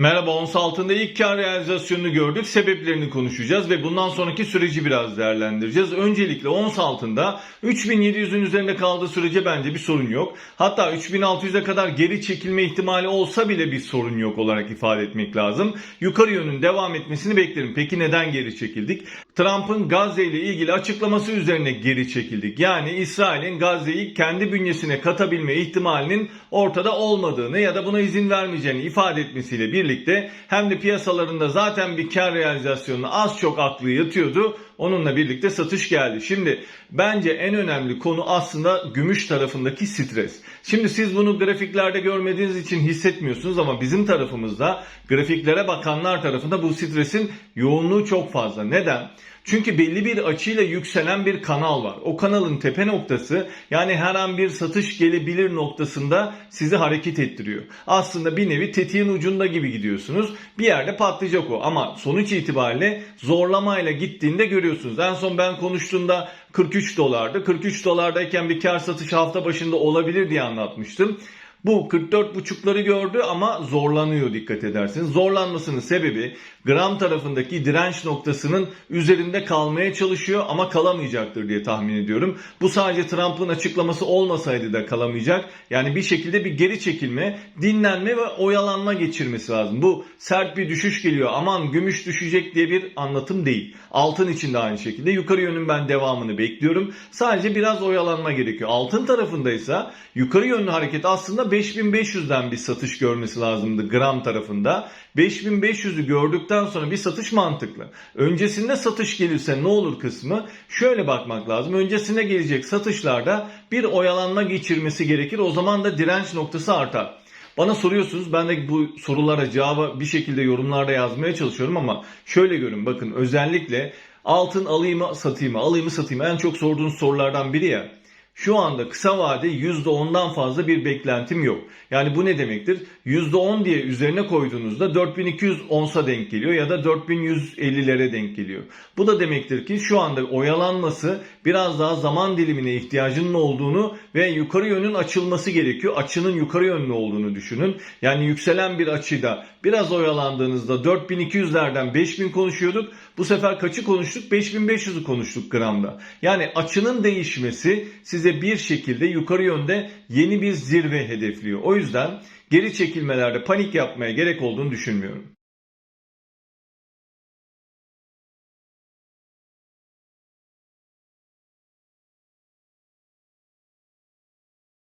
Merhaba ons altında ilk kar realizasyonunu gördük. Sebeplerini konuşacağız ve bundan sonraki süreci biraz değerlendireceğiz. Öncelikle ons altında 3700'ün üzerinde kaldığı sürece bence bir sorun yok. Hatta 3600'e kadar geri çekilme ihtimali olsa bile bir sorun yok olarak ifade etmek lazım. Yukarı yönün devam etmesini beklerim. Peki neden geri çekildik? Trump'ın Gazze ile ilgili açıklaması üzerine geri çekildik. Yani İsrail'in Gazze'yi kendi bünyesine katabilme ihtimalinin ortada olmadığını ya da buna izin vermeyeceğini ifade etmesiyle birlikte hem de piyasalarında zaten bir kar realizasyonuna az çok aklı yatıyordu. Onunla birlikte satış geldi. Şimdi bence en önemli konu aslında gümüş tarafındaki stres. Şimdi siz bunu grafiklerde görmediğiniz için hissetmiyorsunuz ama bizim tarafımızda grafiklere bakanlar tarafında bu stresin yoğunluğu çok fazla. Neden? Çünkü belli bir açıyla yükselen bir kanal var. O kanalın tepe noktası yani her an bir satış gelebilir noktasında sizi hareket ettiriyor. Aslında bir nevi tetiğin ucunda gibi gidiyorsunuz. Bir yerde patlayacak o ama sonuç itibariyle zorlamayla gittiğinde görüyorsunuz. En son ben konuştuğumda 43 dolardı. 43 dolardayken bir kar satışı hafta başında olabilir diye anlatmıştım. Bu 44.5'ları gördü ama zorlanıyor dikkat ederseniz. Zorlanmasının sebebi gram tarafındaki direnç noktasının üzerinde kalmaya çalışıyor ama kalamayacaktır diye tahmin ediyorum. Bu sadece Trump'ın açıklaması olmasaydı da kalamayacak. Yani bir şekilde bir geri çekilme, dinlenme ve oyalanma geçirmesi lazım. Bu sert bir düşüş geliyor aman gümüş düşecek diye bir anlatım değil. Altın için de aynı şekilde yukarı yönün ben devamını bekliyorum. Sadece biraz oyalanma gerekiyor. Altın tarafındaysa yukarı yönlü hareket aslında 5500'den bir satış görmesi lazımdı gram tarafında. 5500'ü gördükten sonra bir satış mantıklı. Öncesinde satış gelirse ne olur kısmı şöyle bakmak lazım. Öncesine gelecek satışlarda bir oyalanma geçirmesi gerekir. O zaman da direnç noktası artar. Bana soruyorsunuz ben de bu sorulara cevabı bir şekilde yorumlarda yazmaya çalışıyorum ama şöyle görün bakın özellikle altın alayım mı satayım mı alayım mı satayım mı en çok sorduğunuz sorulardan biri ya. Şu anda kısa vade %10'dan fazla bir beklentim yok. Yani bu ne demektir? %10 diye üzerine koyduğunuzda 4200 onsa denk geliyor ya da 4150'lere denk geliyor. Bu da demektir ki şu anda oyalanması biraz daha zaman dilimine ihtiyacının olduğunu ve yukarı yönün açılması gerekiyor. Açının yukarı yönlü olduğunu düşünün. Yani yükselen bir açıda biraz oyalandığınızda 4200'lerden 5000 konuşuyorduk. Bu sefer kaçı konuştuk? 5500'ü konuştuk gramda. Yani açının değişmesi size bir şekilde yukarı yönde yeni bir zirve hedefliyor. O yüzden geri çekilmelerde panik yapmaya gerek olduğunu düşünmüyorum.